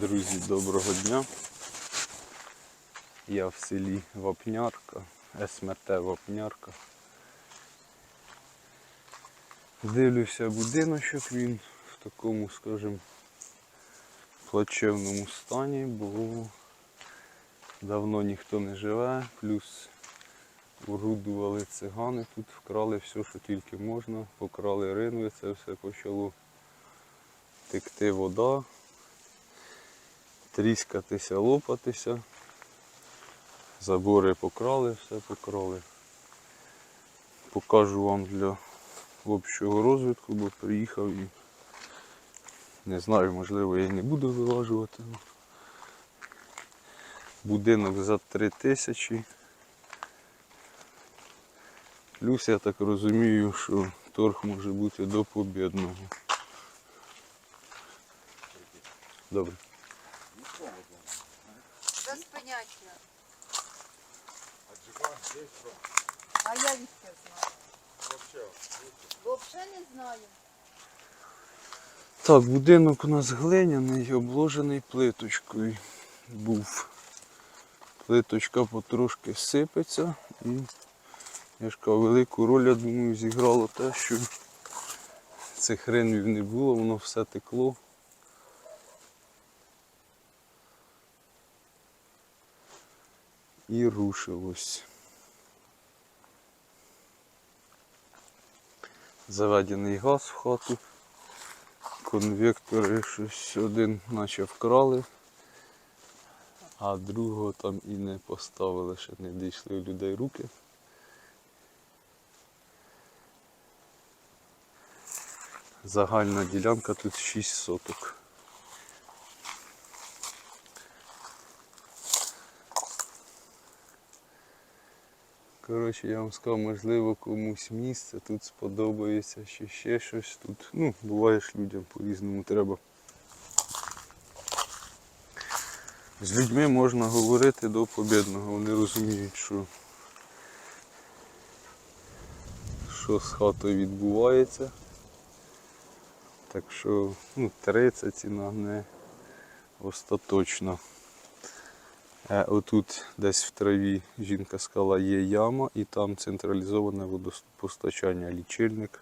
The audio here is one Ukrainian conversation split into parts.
Друзі, доброго дня. Я в селі Вапнярка, СМТ Вапнярка. Дивлюся будиночок, він в такому, скажімо, плачевному стані, бо давно ніхто не живе, плюс урудували цигани, тут вкрали все, що тільки можна, покрали ринви, це все почало текти вода тріскатися, лопатися. Забори покрали, все покрали. Покажу вам для общого розвитку, бо приїхав і не знаю, можливо я не буду вилажувати. Будинок за 3 тисячі. Плюс я так розумію, що торг може бути до побідного. Добре. Без поняття. А я відки знаю. Взагалі не знаю. Так, будинок у нас глиняний, обложений плиточкою був. Плиточка потрошки сипеться і я ж кажу, велику роль, я думаю, зіграло те, що цих ринвів не було, воно все текло. І рушилось. Заведений газ в хату. Конвектори щось один наче вкрали, а другого там і не поставили, ще не дійшли у людей руки. Загальна ділянка тут 6 соток. Коротше, я вам сказав, можливо, комусь місце тут сподобається, чи ще щось тут. Ну, буває ж людям по-різному треба. З людьми можна говорити до побідного, вони розуміють, що, що з хатою відбувається. Так що ну, 30 ціна не остаточна. Е, Отут десь в траві жінка сказала є яма і там централізоване водопостачання, лічильник.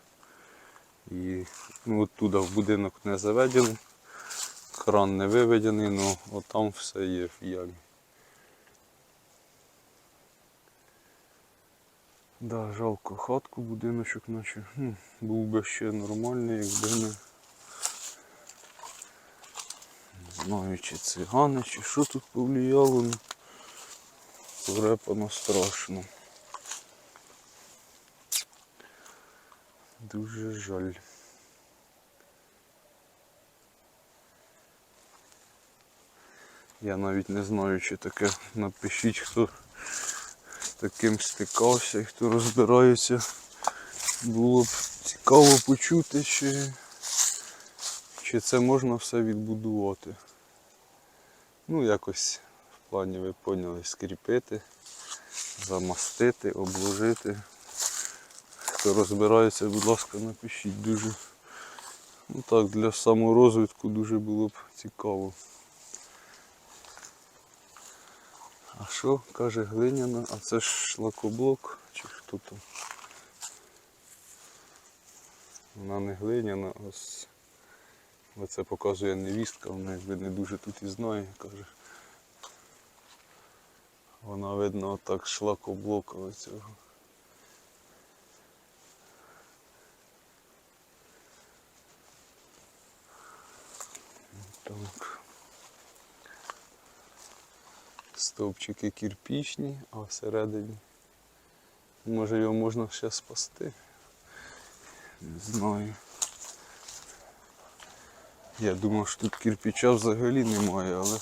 І ну, оттуда в будинок не заведений, кран не виведений, але отам все є в ямі. Да, жалко хатку, будиночок, наче ну, був би ще нормальний, якби не не знаю, чи цигани, чи що тут повлияло. Порепано страшно. Дуже жаль. Я навіть не знаю, чи таке напишіть, хто таким стикався і хто розбирається. Було б цікаво почути, чи, чи це можна все відбудувати. Ну, якось в плані ви поняли, скріпити, замастити, обложити. Хто розбирається, будь ласка, напишіть дуже. Ну так, для саморозвитку дуже було б цікаво. А що каже глиняна? А це ж шлакоблок чи хто там? Вона не глиняна, а оце показує невістка, вона якби не дуже тут і знає, каже. Вона видно отак шлакоблока оцього. Так. Стовпчики кирпічні, а всередині. Може його можна ще спасти. Не знаю. Я думав, що тут кирпича взагалі немає, але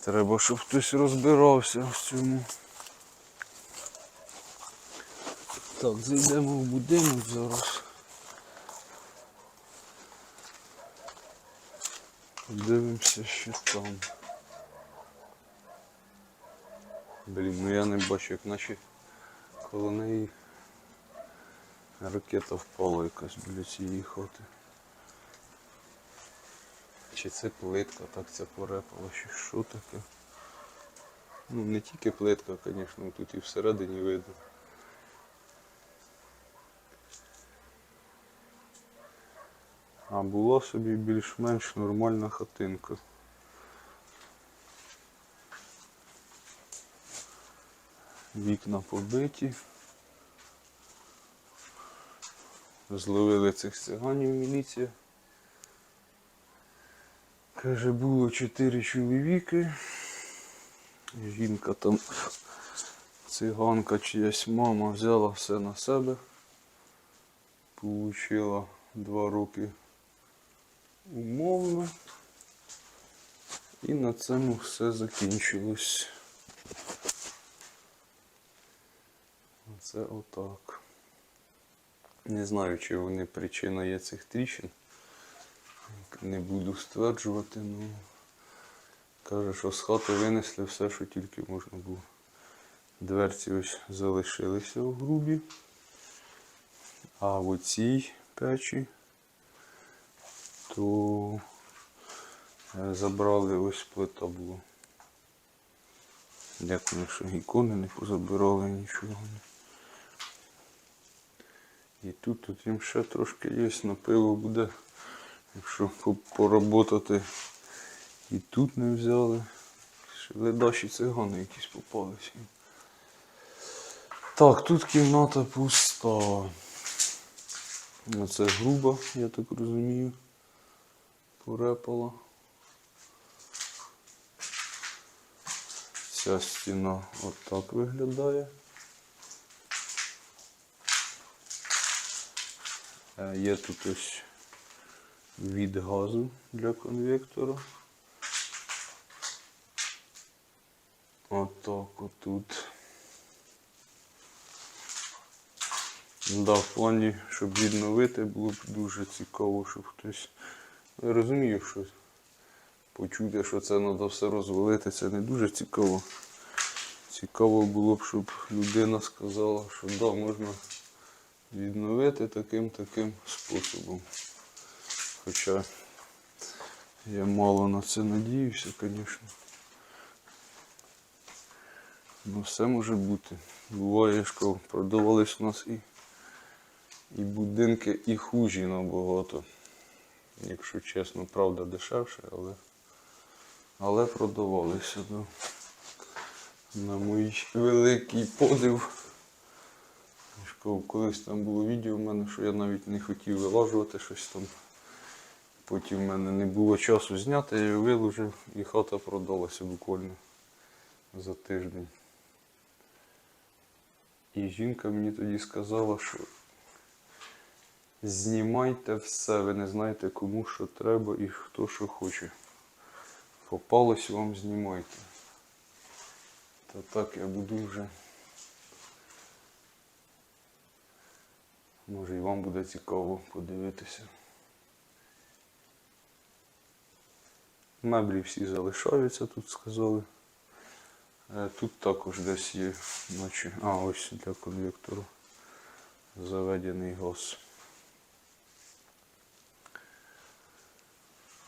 треба, щоб хтось розбирався в цьому. Так, зайдемо в будинок зараз. Подивимося, що там. Блін, ну я не бачу, як наче коло неї Ракета впала якась біля цієї хати. Чи це плитка, так це порепало, чи що таке? Ну, не тільки плитка, звісно, тут і всередині видно. А була собі більш-менш нормальна хатинка. Вікна побиті. Зловили цих циганів міліція. Каже, було чотири чоловіки. Жінка там, циганка чиясь мама взяла все на себе. Получила два роки умовно. І на цьому все закінчилось. Це отак. Не знаю, чи вони причина є цих тріщин. Не буду стверджувати, ну каже, що з хати винесли все, що тільки можна було. Дверці ось залишилися в грубі. А в оцій печі то е, забрали ось плита була. Дякую, що ікони не позабирали нічого. І тут, тут їм ще трошки є, на пиво буде. Якщо поработати і тут не взяли. Ще ледаші цигани якісь попалися. Так, тут кімната пуста. Це груба, я так розумію. Порепала. Ця стіна отак виглядає. Є тут ось від газу для конвектора. Отак отут. Да, в плані, щоб відновити, було б дуже цікаво, щоб хтось. Я розумію, що почути, що це треба все розвалити, це не дуже цікаво. Цікаво було б, щоб людина сказала, що да, можна відновити таким таким способом. Хоча я мало на це надіюся, звісно. Ну все може бути. Буває, що продавались у нас і, і будинки, і хужі набагато. Якщо чесно, правда дешевше, але, але продавалися. Да. На мій великий подив. Кажу, Колись там було відео в мене, що я навіть не хотів вилажувати щось там. Потім в мене не було часу зняти, я його виложив і хата продалася буквально за тиждень. І жінка мені тоді сказала, що знімайте все, ви не знаєте кому що треба і хто що хоче. Попалось вам знімайте. Та так я буду вже. Може і вам буде цікаво подивитися. Меблі всі залишаються, тут сказали. Е, Тут також десь є, наче, а ось для конвектору заведений газ.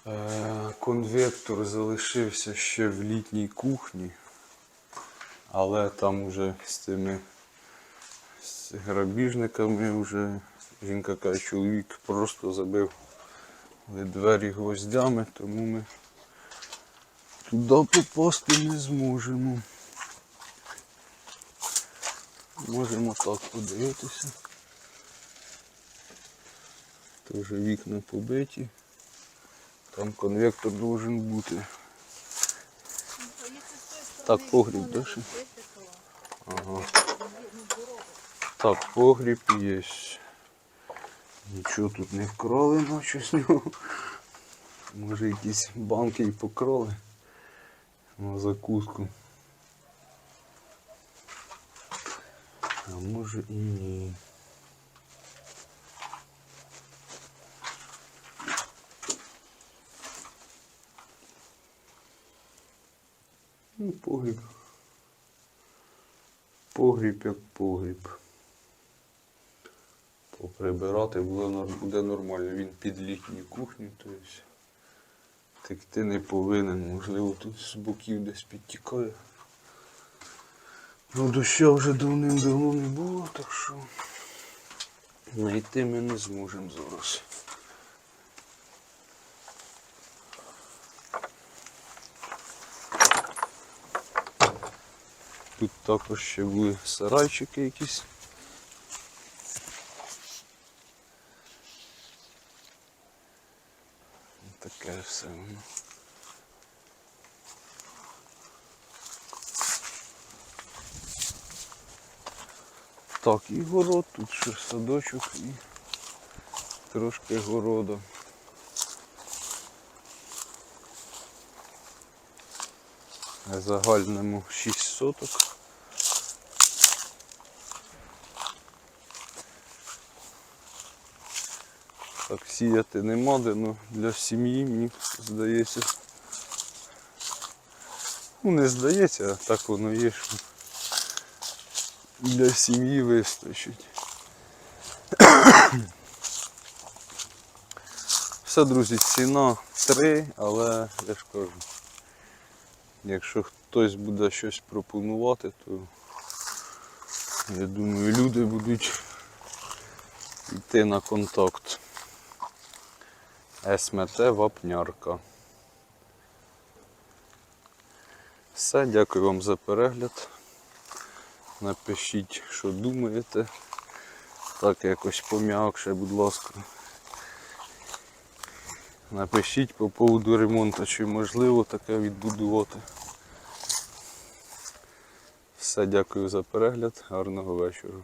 Е, Конвектор залишився ще в літній кухні, але там уже з тими з грабіжниками вже жінка каже, чоловік просто забив двері гвоздями, тому ми туди попасти не зможемо. Можемо так подивитися. Теж вікна побиті. Там конвектор должен бути. Так, погріб, да? Ага. Так, погріб є. Нічого тут не вкрали, наче з нього. Може якісь банки і покрали на закуску. А може і ні. Ну, погріб. Погріб як погріб. Поприбирати, буде, нормально. Він під літню кухню, тобто текти не повинен. Можливо, тут з боків десь підтікає. Ну, доща вже давним-давно не було, так що знайти ми не зможемо зараз. Тут також ще були сарайчики якісь. Таке все воно. Так, і город, тут ще садочок і трошки городу. На загальному 6 соток. Так сіяти нема де, ну для сім'ї мені здається. Ну не здається, а так воно є, що для сім'ї вистачить. Все, друзі, ціна 3, але я ж кажу, якщо хтось буде щось пропонувати, то я думаю, люди будуть йти на контакт. СМТ Вапнярка. Все, дякую вам за перегляд. Напишіть, що думаєте. Так якось пом'якше, будь ласка. Напишіть по поводу ремонту, чи можливо таке відбудувати. Все, дякую за перегляд. Гарного вечора.